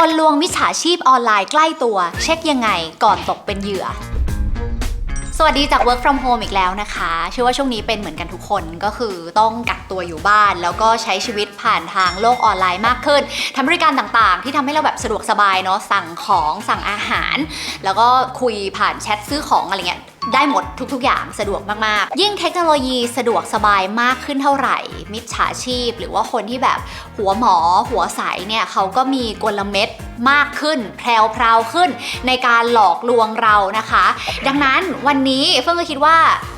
กลลวงมิจฉาชีพออนไลน์ใกล้ตัว เช็คยังไงก่อนตกเป็นเหยื่อสวัสดีจาก work from home อีกแล้วนะคะเชื่อว่าช่วงนี้เป็นเหมือนกันทุกคนก็คือต้องกักตัวอยู่บ้าน แล้วก็ใช้ชีวิตผ่านทางโลกออนไลน์มากขึ้นทำบริการต่างๆ ที่ทำให้เราแบบสะดวกสบายเนาะสั่งของสั่งอาหาร แล้วก็คุยผ่านแชทซื้อของอะไรเงี้ย ได้หมดทุก ๆ อย่างสะดวกมากๆ ยิ่งเทคโนโลยีสะดวกสบายมากขึ้นเท่าไหร่ มิจฉาชีพ หรือว่าคนที่แบบหัวหมอหัวใสเนี่ยเขาก็มีกลเม็ดมากขึ้น แพรวๆขึ้นในการหลอกลวงเรานะคะ ดังนั้นวันนี้เฟื่องก็คิดว่า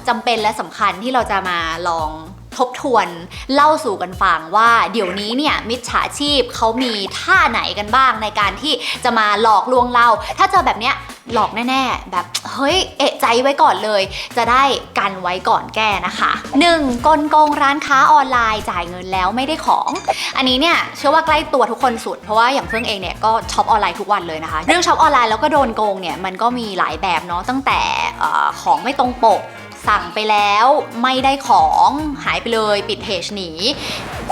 จำเป็นและสำคัญที่เราจะมาลอง ทบทวนเล่าสู่กันฟังว่าเดี๋ยวนี้เนี่ยมิจฉาชีพเขามีท่าไหนกันบ้างในการที่จะมาหลอกลวงเรา ถ้าเจอแบบเนี้ยหลอกแน่ๆ แบบเฮ้ยเอะใจไว้ก่อนเลย จะได้กันไว้ก่อนแก้นะคะ 1. กลโกงร้านค้าออนไลน์จ่ายเงินแล้วไม่ได้ของ อันนี้เนี่ยเชื่อว่าใกล้ตัวทุกคนสุด เพราะว่าอย่างเฟื่องเองเนี่ยก็ช็อปออนไลน์ทุกวันเลยนะคะ เรื่องช็อปออนไลน์แล้วก็โดนโกงเนี่ยมันก็มีหลายแบบเนาะตั้งแต่อของไม่ตรงปก สั่งไปแล้วไม่ได้ของหายไปเลยปิดเพจหนี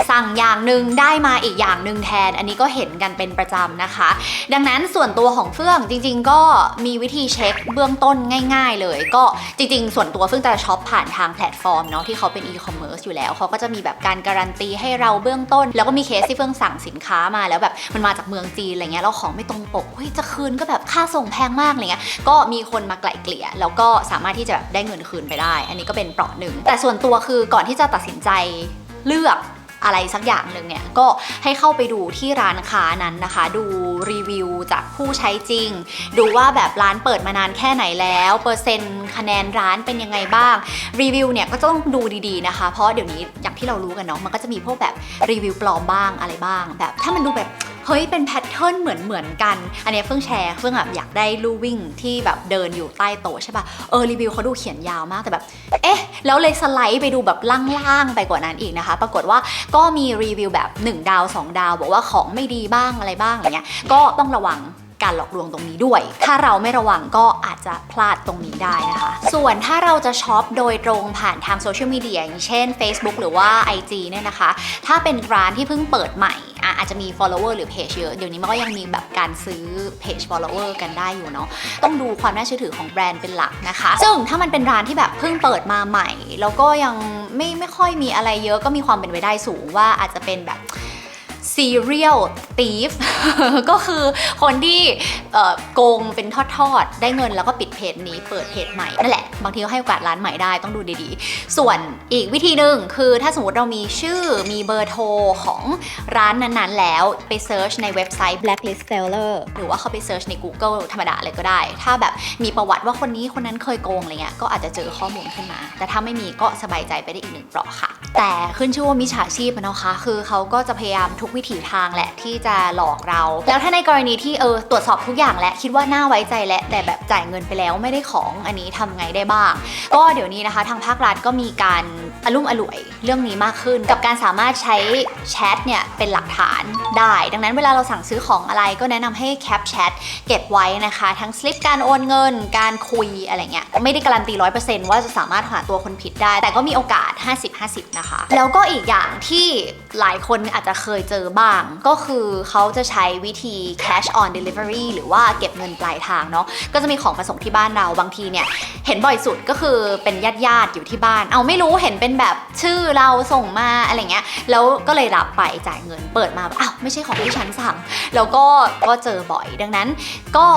สั่งอย่างหนึ่งได้มาอีกอย่างหนึ่งแทน อันนี้ก็เห็นกันเป็นประจำนะคะ ดังนั้นส่วนตัวของเฟื่องจริง ๆ ก็มีวิธีเช็คเบื้องต้นง่าย ๆ เลย ก็จริง ๆ ส่วนตัวเฟื่องจะช็อปผ่านทางแพลตฟอร์มเนาะที่เขาเป็นอีคอมเมิร์ซอยู่แล้วเขาก็จะมีแบบการการันตีให้เราเบื้องต้น แล้วก็มีเคสที่เฟื่องสั่งสินค้ามาแล้วแบบมันมาจากเมืองจีนอะไรเงี้ยแล้วของไม่ตรงปกเฮ้ยจะคืนก็แบบค่าส่งแพงมากอะไรเงี้ยก็มีคนมาไกล่เกลี่ย แล้วก็สามารถที่จะแบบได้เงินคืนไปได้ อันนี้ก็เป็นเปราะหนึ่ง แต่ส่วนตัวคือก่อนที่จะตัดสินใจเลือกอะไรสักอย่างหนึ่งเนี่ยก็ให้เข้าไปดูที่ร้านค้านั้นนะคะ ดูรีวิวจากผู้ใช้จริง ดูว่าแบบร้านเปิดมานานแค่ไหนแล้ว เปอร์เซ็นต์คะแนนร้านเป็นยังไงบ้าง รีวิวเนี่ยก็ต้องดูดีๆนะคะ เพราะเดี๋ยวนี้อย่างที่เรารู้กันเนาะมันก็จะมีพวกแบบรีวิวปลอมบ้างอะไรบ้าง แบบถ้ามันดูแบบ เฮ้ยเป็นแพทเทิร์นเหมือนเหมือนกัน อันนี้เพิ่งแชร์เพิ่งแบบอยากได้ลู่วิ่งที่แบบเดินอยู่ใต้โต๊ะใช่ปะเออรีวิวเขาดูเขียนยาวมากแต่แบบ เอ๊ะ แล้วเลยสไลด์ไปดูแบบล่างๆไปกว่านั้นอีกนะคะ ปรากฏว่าก็มีรีวิวแบบ 1 ดาว 2 ดาว บอกว่าของไม่ดีบ้างอะไรบ้างอะไรเงี้ยก็ต้องระวังการหลอกลวงตรงนี้ด้วย ถ้าเราไม่ระวังก็อาจจะพลาดตรงนี้ได้นะคะ ส่วนถ้าเราจะช็อปโดยตรงผ่านทางโซเชียลมีเดียอย่างเช่น Facebook หรือว่า IG เนี่ยนะคะ ถ้าเป็นร้านที่เพิ่งเปิดใหม่ อะอาจจะมี follower หรือ page เยอะ เดี๋ยวนี้มันก็ยังมีแบบการซื้อ page follower กันได้อยู่เนาะ ต้องดูความน่าเชื่อถือของแบรนด์เป็นหลักนะคะ ซึ่งถ้ามันเป็นร้านที่แบบเพิ่งเปิดมาใหม่ แล้วก็ยังไม่ไม่ค่อยมีอะไรเยอะก็มีความเป็นไปได้สูงว่าอาจจะเป็นแบบ serial thief ก็คือคนที่โกงเป็นทอดๆ ได้เงินแล้วก็ปิดเพจนี้เปิดเพจใหม่นั่นแหละ บางทีก็ให้โอกาสร้านใหม่ได้ต้องดูดีๆ ส่วนอีกวิธีหนึ่งคือถ้าสมมติเรามีชื่อมีเบอร์โทรของร้านนั้นๆ แล้วไปเซิร์ชในเว็บไซต์ blacklist seller หรือว่าเขาไปเซิร์ชใน Google ธรรมดาเลยก็ได้ ถ้าแบบมีประวัติว่าคนนี้คนนั้นเคยโกงอะไรเงี้ยก็อาจจะเจอข้อมูลขึ้นมา แต่ถ้าไม่มีก็สบายใจไปได้อีกหนึ่งเปราะค่ะ แต่ขึ้นชื่อว่ามิจฉาชีพนะคะคือเขาก็จะพยายามทุกวิถีทางแหละที่จะหลอกเรา แล้วถ้าในกรณีที่เออตรวจสอบทุกอย่างและคิดว่าน่าไว้ใจและแต่แบบจ่ายเงินไปแล้วไม่ได้ของอันนี้ทำไงได้บ้าง ก็เดี๋ยวนี้นะคะ ทางภาครัฐก็มีการ อลุ่มอล่วยเรื่องนี้มากขึ้น กับการสามารถใช้แชทเนี่ยเป็นหลักฐานได้ ดังนั้นเวลาเราสั่งซื้อของอะไรก็แนะนำให้แคปแชทเก็บไว้นะคะ ทั้งสลิปการโอนเงิน การคุยอะไรเงี้ยไม่ได้การันตี100%ว่าจะสามารถหาตัวคนผิดได้ แต่ก็มีโอกาส 50-50 นะคะ แล้วก็อีกอย่างที่หลายคนอาจจะเคยเจอบ้าง ก็คือเขาจะใช้วิธี cash on delivery หรือว่าเก็บเงินปลายทางเนาะก็จะมีของมาส่งที่บ้านเราบางทีเนี่ยเห็นบ่อยสุดก็คือเป็นญาติญาติๆอยู่ที่บ้าน เอาไม่รู้เห็นเป็นแบบชื่อเราส่งมาอะไรเงี้ยแล้วก็เลยรับไปจ่ายเงินเปิดมาอ้าวไม่ใช่ของที่ฉันสั่ง แล้วก็ก็เจอบ่อยดังนั้น ก็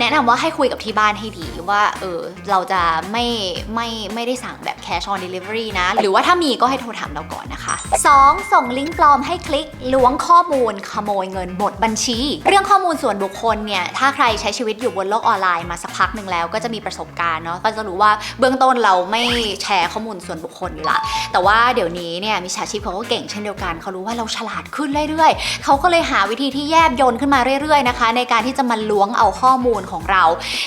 แนะนำว่าให้คุยกับที่บ้านให้ดีว่าเออเราจะไม่ไม่ไม่ได้สั่งแบบ cash on delivery นะ หรือว่าถ้ามีก็ให้โทรถามเราก่อนนะคะ 2. ส่งลิงก์ปลอมให้คลิกล้วงข้อมูลขโมยเงินหมดบัญชี เรื่องข้อมูลส่วนบุคคลเนี่ยถ้าใครใช้ชีวิตอยู่บนโลกออนไลน์มาสักพักหนึ่งแล้วก็จะมีประสบการณ์เนาะก็จะรู้ว่าเบื้องต้นเราไม่แชร์ข้อมูลส่วนบุคคลอยู่ละแต่ว่าเดี๋ยวนี้เนี่ยมิจฉาชีพเขาก็เก่งเช่นเดียวกันเขารู้ว่าเราฉลาดขึ้นเรื่อยๆเขาก็เลยหาวิธีที่แยบยนขึ้นมาเรื่อยๆนะคะ ในการที่จะมาล้วงเอาข้อมูลของเรา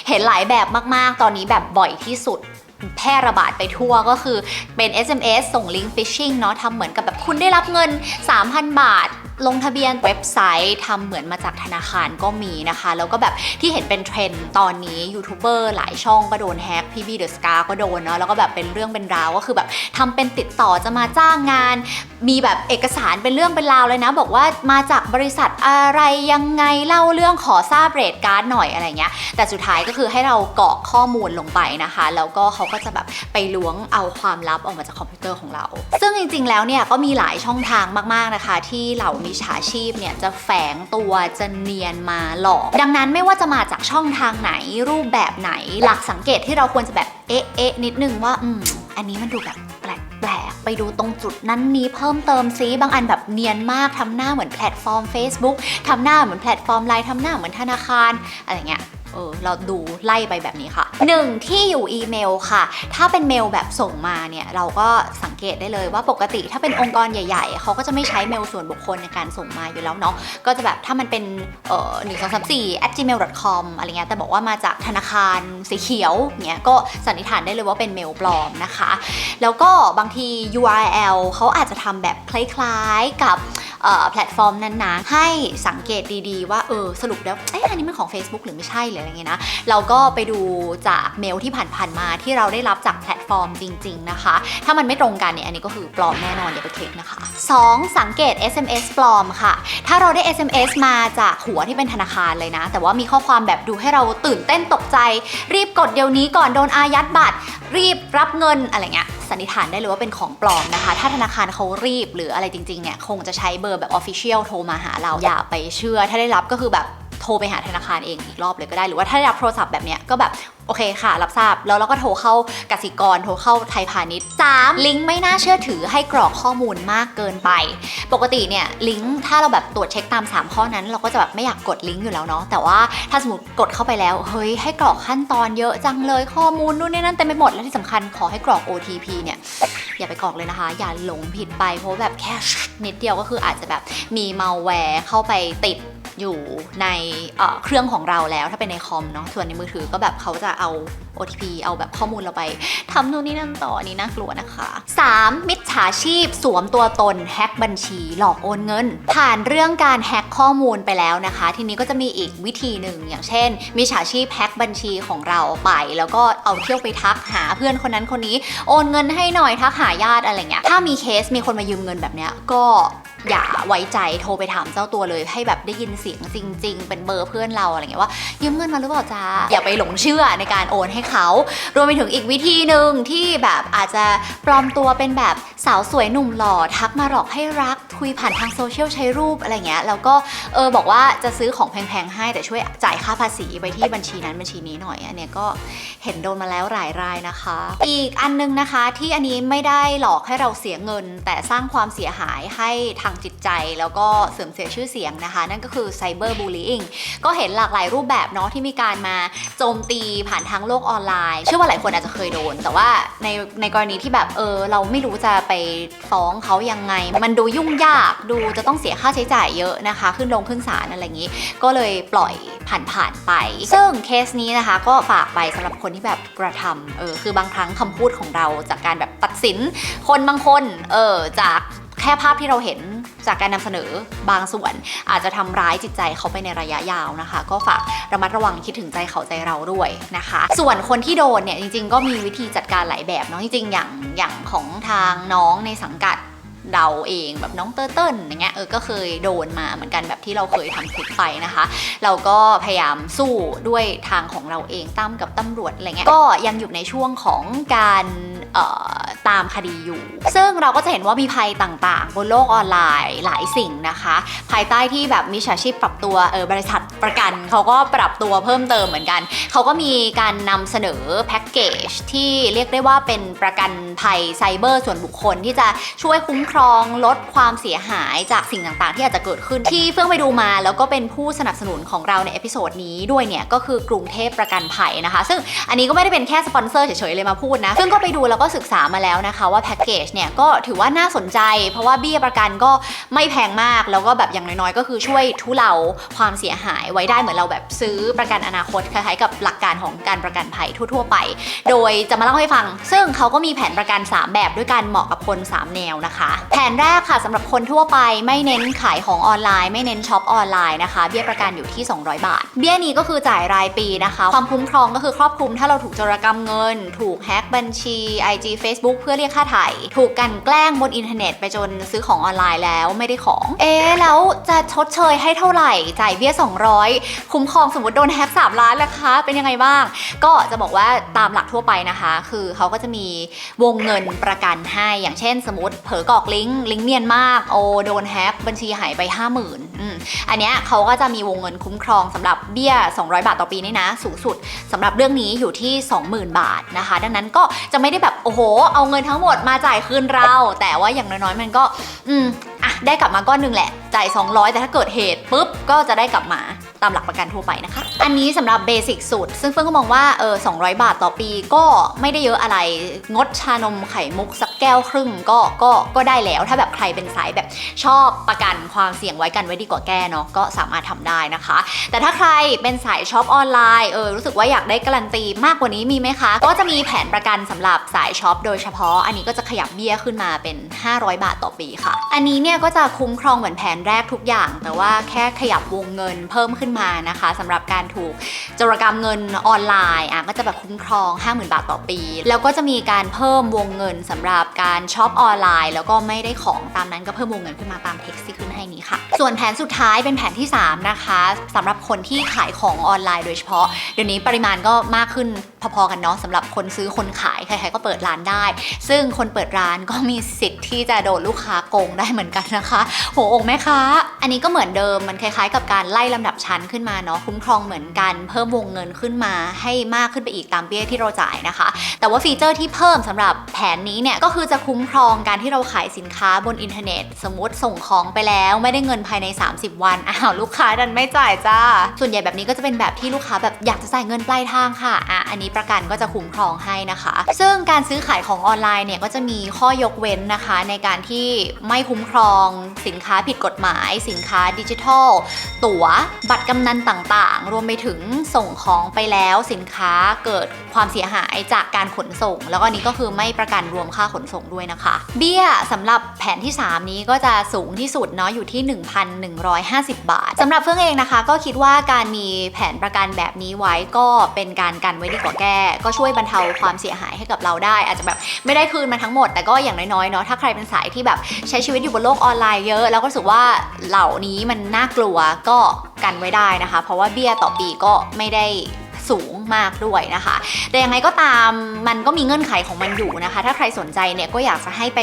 เห็นหลายแบบมากๆ ตอนนี้แบบบ่อยที่สุดแพร่ระบาดไปทั่วก็คือเป็น SMS ส่งลิงก์ฟิชชิงเนาะทำเหมือนกับแบบคุณได้รับเงิน 3,000 บาท ลงทะเบียนเว็บไซต์ทำเหมือนมาจากธนาคารก็มีนะคะ แล้วก็แบบที่เห็นเป็นเทรนด์ตอนนี้ยูทูบเบอร์หลายช่องก็โดนแฮกพี่บีเดอะสกาก็โดนเนาะแล้วก็แบบเป็นเรื่องเป็นราวก็คือแบบทำเป็นติดต่อจะมาจ้างงาน มีแบบเอกสารเป็นเรื่องเป็นราวเลยนะ บอกว่ามาจากบริษัทอะไรยังไงเล่าเรื่องขอทราบเรทการ์ดหน่อยอะไรเงี้ยแต่สุดท้ายก็คือให้เรากรอกข้อมูลลงไปนะคะ แล้วก็เขาก็จะแบบไปล้วงเอาความลับออกมาจากคอมพิวเตอร์ของเรา ซึ่งจริง ๆ แล้วเนี่ยก็มีหลายช่องทางมากๆนะคะ ที่เหล่ามิจฉาชีพเนี่ยจะแฝงตัวจะเนียนมาหลอก ดังนั้นไม่ว่าจะมาจากช่องทางไหนรูปแบบไหน หลักสังเกตที่เราควรจะแบบเอ๊ะเอ๊ะนิดนึงว่าอืมอันนี้มันดูแบบแปลกแปลกไปดูตรงจุดนั้นนี้เพิ่มเติมซิบางอันแบบเนียนมากทำหน้าเหมือนแพลตฟอร์ม Facebook ทำหน้าเหมือนแพลตฟอร์มไลน์ทำหน้าเหมือนธนาคารอะไรเงี้ย เออเราดูไล่ไปแบบนี้ค่ะ 1. ที่อยู่อีเมลค่ะ ถ้าเป็นเมลแบบส่งมาเนี่ย เราก็สังเกตได้เลยว่าปกติถ้าเป็นองค์กรใหญ่ ๆ เขาก็จะไม่ใช้เมลส่วนบุคคลในการส่งมาอยู่แล้วเนาะก็จะแบบถ้ามันเป็นเอ่อหนึ่งสองสามสี่ at gmail com อะไรเงี้ยแต่บอกว่ามาจากธนาคารสีเขียวเนี่ยก็สันนิษฐานได้เลยว่าเป็นเมลปลอมนะคะ แล้วก็บางที URL เขาอาจจะทำแบบคล้ายๆกับแพลตฟอร์มนั้นๆให้สังเกตดีๆ ว่าเออสรุปแล้วเอ๊ะอันนี้มันของ Facebook หรือไม่ใช่หรืออะไรเงี้ยนะ เราก็ไปดูจากเมลที่ผ่านๆมาที่เราได้รับจากแพลตฟอร์มจริง ๆ นะคะ ถ้ามันไม่ตรงกันเนี่ยอันนี้ก็คือปลอมแน่นอนอย่าไปคลิกนะคะ 2. สังเกต SMS ปลอมค่ะ ถ้าเราได้ SMS มาจากหัวที่เป็นธนาคารเลยนะ แต่ว่ามีข้อความแบบดูให้เราตื่นเต้นตกใจ รีบกดเดี๋ยวนี้ก่อนโดนอายัดบัตร รีบรับเงินอะไรเงี้ยสันนิษฐานได้เลยว่าเป็นของปลอมนะคะ ถ้าธนาคารเขารีบหรืออะไรจริงๆเนี่ยคงจะใช้เบอร์แบบ Official โทรมาหาเราอย่าไปเชื่อ ถ้าได้รับก็คือแบบ โทรไปหาธนาคารเองอีกรอบเลยก็ได้ หรือว่าถ้าได้รับโทรศัพท์แบบเนี้ยก็แบบโอเคค่ะ รับทราบแล้วเราก็โทรเข้ากสิกรโทรเข้าไทยพาณิชย์ 3. ลิงก์ไม่น่าเชื่อถือให้กรอกข้อมูลมากเกินไป ปกติเนี่ยลิงก์ถ้าเราแบบตรวจเช็คตาม 3 ข้อนั้น เราก็จะแบบไม่อยากกดลิงก์อยู่แล้วเนาะแต่ว่าถ้าสมมติกดเข้าไปแล้วเฮ้ยให้กรอกขั้นตอนเยอะจังเลยข้อมูลนู่นนี่นั่นเต็มไปหมดและที่สำคัญขอให้กรอก OTP เนี่ยอย่าไปกรอกเลยนะคะ อย่าหลงผิดไปเพราะแบบแค่นิดเดียวก็คืออาจจะแบบมีมัลแวร์เข้าไปติด อยู่ในเครื่องของเราแล้วถ้าเป็นในคอมเนาะส่วนในมือถือก็แบบเขาจะเอา OTP เอาแบบข้อมูลเราไปทำนู่นนี่นั่นต่ออันนี้น่ากลัวนะคะ 3. มิจฉาชีพ สวมตัวตนแฮ็กบัญชี หลอกโอนเงิน ผ่านเรื่องการแฮ็กข้อมูลไปแล้วนะคะ ทีนี้ก็จะมีอีกวิธีหนึ่งอย่างเช่น มิจฉาชีพแฮ็กบัญชีของเราไป แล้วก็เอาเที่ยวไปทักหาเพื่อนคนนั้นคนนี้ โอนเงินให้หน่อยทักหาญาติอะไรเงี้ยถ้ามีเคสมีคนมายืมเงินแบบเนี้ยก็ อย่าไว้ใจโทรไปถามเจ้าตัวเลย ให้แบบได้ยินเสียงจริง ๆ เป็นเบอร์เพื่อนเราอะไรเงี้ยว่ายืมเงินมาหรือเปล่าจ๊ะอย่าไปหลงเชื่อในการโอนให้เขา รวมไปถึงอีกวิธีหนึ่งที่แบบอาจจะปลอมตัวเป็นแบบสาวสวยหนุ่มหล่อทักมาหลอกให้รักคุยผ่านทางโซเชียลใช้รูปอะไรเงี้ยแล้วก็เออบอกว่าจะซื้อของแพงๆให้แต่ช่วยจ่ายค่าภาษีไปที่บัญชีนั้นบัญชีนี้หน่อยอันเนี้ยก็เห็นโดนมาแล้วหลายรายนะคะ อีกอันนึงนะคะที่อันนี้ไม่ได้หลอกให้เราเสียเงิน แต่สร้างความเสียหายให้ทางจิตใจ แล้วก็เสื่อมเสียชื่อเสียงนะคะ นั่นก็คือไซเบอร์บูล i ิ g ก็เห็นหลากหลายรูปแบบเนาะที่มีการมาโจมตีผ่านทางโลกออนไลน์เชื่อว่าหลายคนอาจจะเคยโดน แต่ว่าในในกรณีที่แบบเออเราไม่รู้จะไปฟ้องเขายังไง มันดูยุ่งยากดูจะต้องเสียค่าใช้จ่ายเยอะนะคะ ขึ้นลงขึ้นศาลอะไรอย่างนี้ ก็เลยปล่อยผ่านๆไป ซึ่งเคสนี้นะคะ ก็ฝากไปสำหรับคนที่แบบกระทำเออคือบางครั้งคำพูดของเราจากการแบบตัดสิน คนบางคนเออจากแค่ภาพที่เราเห็น จากการนำเสนอบางส่วน อาจจะทำร้ายจิตใจเขาไปในระยะยาวนะคะ ก็ฝากระมัดระวังคิดถึงใจเขาใจเราด้วยนะคะ ส่วนคนที่โดนเนี่ยจริง ๆ ก็มีวิธีจัดการหลายแบบเนาะจริงๆอย่างอย่างของทางน้องในสังกัดเราเองแบบน้องเตอร์เติ้ลอย่างเงี้ยเออก็เคยโดนมาเหมือนกันแบบที่เราเคยทำคลิปไปนะคะ เราก็พยายามสู้ด้วยทางของเราเองตั้มกับตำรวจอะไรเงี้ยก็ยังอยู่ในช่วงของการ ตามคดีอยู่ ซึ่งเราก็จะเห็นว่ามีภัยต่างๆ บนโลกออนไลน์หลายสิ่งนะคะ ภายใต้ที่แบบมิจฉาชีพปรับตัวเออบริษัทประกันเขาก็ปรับตัวเพิ่มเติมเหมือนกัน เขาก็มีการนำเสนอแพ็กเกจที่เรียกได้ว่าเป็นประกันภัยไซเบอร์ส่วนบุคคลที่จะช่วยคุ้มครองลดความเสียหายจากสิ่งต่างๆ ที่อาจจะเกิดขึ้นที่เฟื่องไปดูมา แล้วก็เป็นผู้สนับสนุนของเราในเอพิโซดนี้ด้วยเนี่ยก็คือกรุงเทพประกันภัยนะคะ ซึ่งอันนี้ก็ไม่ได้เป็นแค่สปอนเซอร์เฉยๆเลยมาพูดนะซึ่งก็ไปดูแล้วก็ศึกษามาแล้วนะคะว่าแพ็กเกจเนี่ยก็ถือว่าน่าสนใจ เพราะว่าเบี้ยประกันก็ไม่แพงมาก แล้วก็แบบอย่างน้อยๆ ก็คือช่วยทุเลาความเสียหายไว้ได้เหมือนเราแบบซื้อประกันอนาคตคล้ายๆกับหลักการของการประกันภัยทั่ว ๆ ไป โดยจะมาเล่าให้ฟัง ซึ่งเขาก็มีแผนประกัน 3 แบบด้วยกันเหมาะกับคน 3 แนวนะคะ แผนแรกค่ะสำหรับคนทั่วไปไม่เน้นขายของออนไลน์ ไม่เน้นช็อปออนไลน์นะคะ เบี้ยประกันอยู่ที่ 200 บาท เบี้ยนี้ก็คือจ่ายรายปีนะคะ ความคุ้มครองก็คือครอบคลุมถ้าเราถูกโจรกรรมเงิน ถูกแฮ็กบัญชี IG Facebook เพื่อเรียกค่าไถ่ถูกกันแกล้งบนอินเทอร์เน็ตไปจนซื้อของออนไลน์แล้วไม่ได้ของ เอ๊แล้วจะชดเชยให้เท่าไหร่ จ่ายเบี้ย 200 คุ้มครองสมมติโดนแฮก3ล้านแล้วคะ เป็นยังไงบ้าง ก็จะบอกว่าตามหลักทั่วไปนะคะ คือเขาก็จะมีวงเงินประกันให้อย่างเช่น สมมติเผลอกรอกลิงก์ลิงก์เนียนมาก โอโดนแฮกบัญชีหายไป 50,000อืมอันเนี้ยเขาก็จะมีวงเงินคุ้มครองสำหรับเบี้ย 200 บาทต่อปีนี่นะ สูงสุดสำหรับเรื่องนี้อยู่ที่ 20,000 บาทนะคะ ดังนั้นก็จะไม่ได้แบบโอ้โห เอาเงินทั้งหมดมาจ่ายคืนเรา แต่ว่าอย่างน้อยๆ มันก็ อืมอะได้กลับมาก้อนหนึ่งแหละ จ่าย 200 แต่ถ้าเกิดเหตุปุ๊บก็จะได้กลับมา ตามหลักประกันทั่วไปนะคะ อันนี้สำหรับเบสิกสุด ซึ่งเฟื่องก็มองว่าเออ200 บาทต่อปีก็ไม่ได้เยอะอะไร งดชานมไข่มุกสักแก้วครึ่งก็ก็ก็ได้แล้ว ถ้าแบบใครเป็นสายแบบชอบประกันความเสี่ยงไว้กันไว้ดีกว่าแก้เนาะก็สามารถทำได้นะคะ แต่ถ้าใครเป็นสายช็อปออนไลน์เออรู้สึกว่าอยากได้การันตีมากกว่านี้มีไหมคะ ก็จะมีแผนประกันสำหรับสายช็อปโดยเฉพาะ อันนี้ก็จะขยับเบี้ยขึ้นมาเป็น 500 บาทต่อปีค่ะ อันนี้เนี่ยก็จะคุ้มครองเหมือนแผนแรกทุกอย่าง แต่ว่าแค่ขยับวงเงินเพิ่มขึ้นมานะคะสำหรับการถูกจรกรรมเงินออนไลน์อะก็จะแบบคุ้มครอง 50,000 บาทต่อปี แล้วก็จะมีการเพิ่มวงเงินสำหรับการช็อปออนไลน์ แล้วก็ไม่ได้ของตามนั้นก็เพิ่มวงเงินขึ้นมาตามเท็กซ์ที่ขึ้นให้นี้ค่ะ ส่วนแผนสุดท้ายเป็นแผนที่ 3 นะคะสำหรับคนที่ขายของออนไลน์โดยเฉพาะ เดี๋ยวนี้ปริมาณก็มากขึ้น พอๆกันเนาะสำหรับคนซื้อคนขายใครๆก็เปิดร้านได้ ซึ่งคนเปิดร้านก็มีสิทธิ์ที่จะโดนลูกค้าโกงได้เหมือนกันนะคะโหอกแม่ค้า อันนี้ก็เหมือนเดิมมันคล้ายๆ กับการไล่ลำดับชั้นขึ้นมาเนาะคุ้มครองเหมือนกันเพิ่มวงเงินขึ้นมาให้มากขึ้นไปอีกตามเบี้ยที่เราจ่ายนะคะ แต่ว่าฟีเจอร์ที่เพิ่มสำหรับแผนนี้เนี่ยก็คือจะคุ้มครองการที่เราขายสินค้าบนอินเทอร์เน็ต สมมติส่งของไปแล้วไม่ได้เงินภายใน 30 วันอ้าวลูกค้าดันไม่จ่ายจ้า ส่วนใหญ่แบบนี้ก็จะเป็นแบบที่ลูกค้าแบบอยากจะจ่ายเงินปลายทางค่ะอะอันนี้ประกันก็จะคุ้มครองให้นะคะ ซึ่งการซื้อขายของออนไลน์เนี่ยก็จะมีข้อยกเว้นนะคะ ในการที่ไม่คุ้มครองสินค้าผิดกฎหมาย สินค้าดิจิทัล ตั๋วบัตรกำนันต่างๆ รวมไปถึงส่งของไปแล้วสินค้าเกิดความเสียหายจากการขนส่ง แล้วก็นี้ก็คือไม่ประกันรวมค่าขนส่งด้วยนะคะ เบี้ยสำหรับแผนที่ 3 นี้ก็จะสูงที่สุดเนาะอยู่ที่ 1,150 บาทสำหรับเฟื่องเองนะคะ ก็คิดว่าการมีแผนประกันแบบนี้ไว้ก็เป็นการกันไว้ดีกว่าแก้ ก็ช่วยบรรเทาความเสียหายให้กับเราได้ อาจจะแบบไม่ได้คืนมาทั้งหมด แต่ก็อย่างน้อยๆเนาะถ้าใครเป็นสายที่แบบใช้ชีวิตอยู่บนโลกออนไลน์เยอะ แล้วก็รู้สึกว่าเหล่านี้มันน่ากลัวก็กันไว้ได้นะคะ เพราะว่าเบี้ยต่อปีก็ไม่ได้ สูงมากด้วยนะคะ แต่ยังไงก็ตามมันก็มีเงื่อนไขของมันอยู่นะคะ ถ้าใครสนใจเนี่ยก็อยากจะให้ไป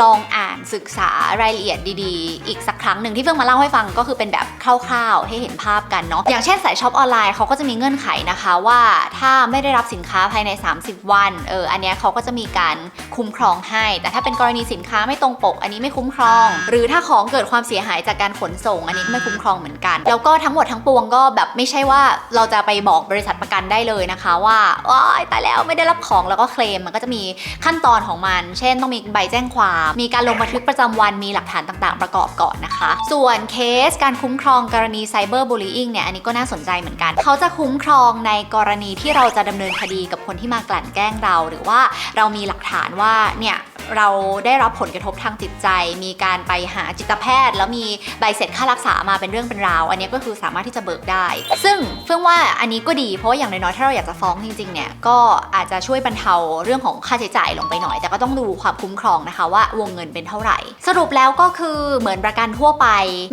ลองอ่านศึกษารายละเอียดดีๆ อีกสักครั้งหนึ่งที่เพิ่งมาเล่าให้ฟังก็คือเป็นแบบคร่าวๆ ให้เห็นภาพกันเนาะอย่างเช่นสายช็อปออนไลน์เขาก็จะมีเงื่อนไขนะคะว่าถ้าไม่ได้รับสินค้าภายใน 30 วันเอออันเนี้ยเขาก็จะมีการคุ้มครองให้ แต่ถ้าเป็นกรณีสินค้าไม่ตรงปก อันนี้ไม่คุ้มครอง หรือถ้าของเกิดความเสียหายจากการขนส่ง อันนี้ก็ไม่คุ้มครองเหมือนกัน แล้วก็ทั้งหมดทั้งปวงก็แบบไม่ใช่ว่าเราจะไปบอกบริษัทประกันได้เลยนะคะว่าว้ายตายแล้วไม่ได้รับของแล้วก็เคลมมันก็จะมีขั้นตอนของมัน เช่น ต้องมีใบแจ้งความ มีการลงบันทึกประจำวันมีหลักฐานต่างๆ ประกอบก่อนนะคะ ส่วนเคสการคุ้มครองกรณีไซเบอร์บูล y ิงเนี่ยอันนี้ก็น่าสนใจเหมือนกัน เขาจะคุ้มครองในกรณีที่เราจะดำเนินคดีกับคนที่มากลั่นแกล้งเรา หรือว่าเรามีหลักฐานว่าเนี่ย เราได้รับผลกระทบทางจิตใจ มีการไปหาจิตแพทย์ แล้วมีใบเสร็จค่ารักษามาเป็นเรื่องเป็นราว อันนี้ก็คือสามารถที่จะเบิกได้ ซึ่งเฟื่องว่าอันนี้ก็ดีเพราะว่าอย่างน้อยๆถ้าเราอยากจะฟ้องจริงๆเนี่ยก็อาจจะช่วยบรรเทาเรื่องของค่าใช้จ่ายลงไปหน่อย แต่ก็ต้องดูความคุ้มครองนะคะว่าวงเงินเป็นเท่าไหร่ สรุปแล้วก็คือเหมือนประกันทั่วไป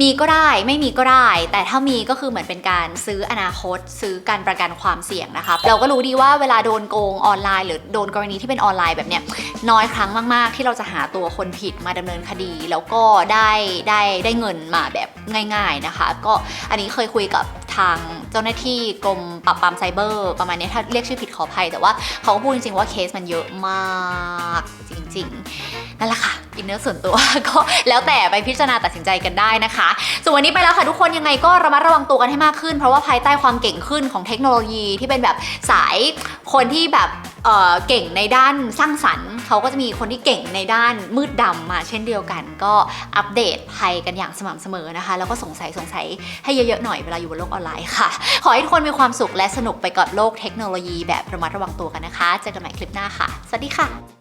มีก็ได้ไม่มีก็ได้ แต่ถ้ามีก็คือเหมือนเป็นการซื้ออนาคต ซื้อการประกันความเสี่ยงนะคะเราก็รู้ดีว่าเวลาโดนโกงออนไลน์ หรือโดนกรณีที่เป็นออนไลน์แบบเนี้ยน้อยครั้งมากๆที่เราจะหาตัวคนผิดมาดำเนินคดี แล้วก็ได้ได้ได้เงินมาแบบง่าย ๆนะคะ ก็อันนี้เคยคุยกับทางเจ้าหน้าที่กรมปราบปรามไซเบอร์ประมาณนี้ถ้าเรียกชื่อผิดขออภัย แต่ว่าเขาก็พูดจริงๆว่าเคสมันเยอะมากจริงๆนั่นแหละค่ะอินเนอร์ส่วนตัวก็แล้วแต่ไปพิจารณาตัดสินใจกันได้นะคะ ส่วนวันนี้ไปแล้วค่ะทุกคนยังไงก็ระมัดระวังตัวกันให้มากขึ้น เพราะว่าภายใต้ความเก่งขึ้นของเทคโนโลยีที่เป็นแบบสายคนที่แบบเออเก่งในด้านสร้างสรรค์ เขาก็จะมีคนที่เก่งในด้านมืดดำมาเช่นเดียวกัน ก็อัปเดตภัยกันอย่างสม่ำเสมอนะคะ แล้วก็สงสัยสงสัยให้เยอะๆหน่อยเวลาอยู่บนโลกออนไลน์ค่ะ ขอให้ทุกคนมีความสุขและสนุกไปกับโลกเทคโนโลยีแบบระมัดระวังตัวกันนะคะ เจอกันใหม่คลิปหน้าค่ะ สวัสดีค่ะ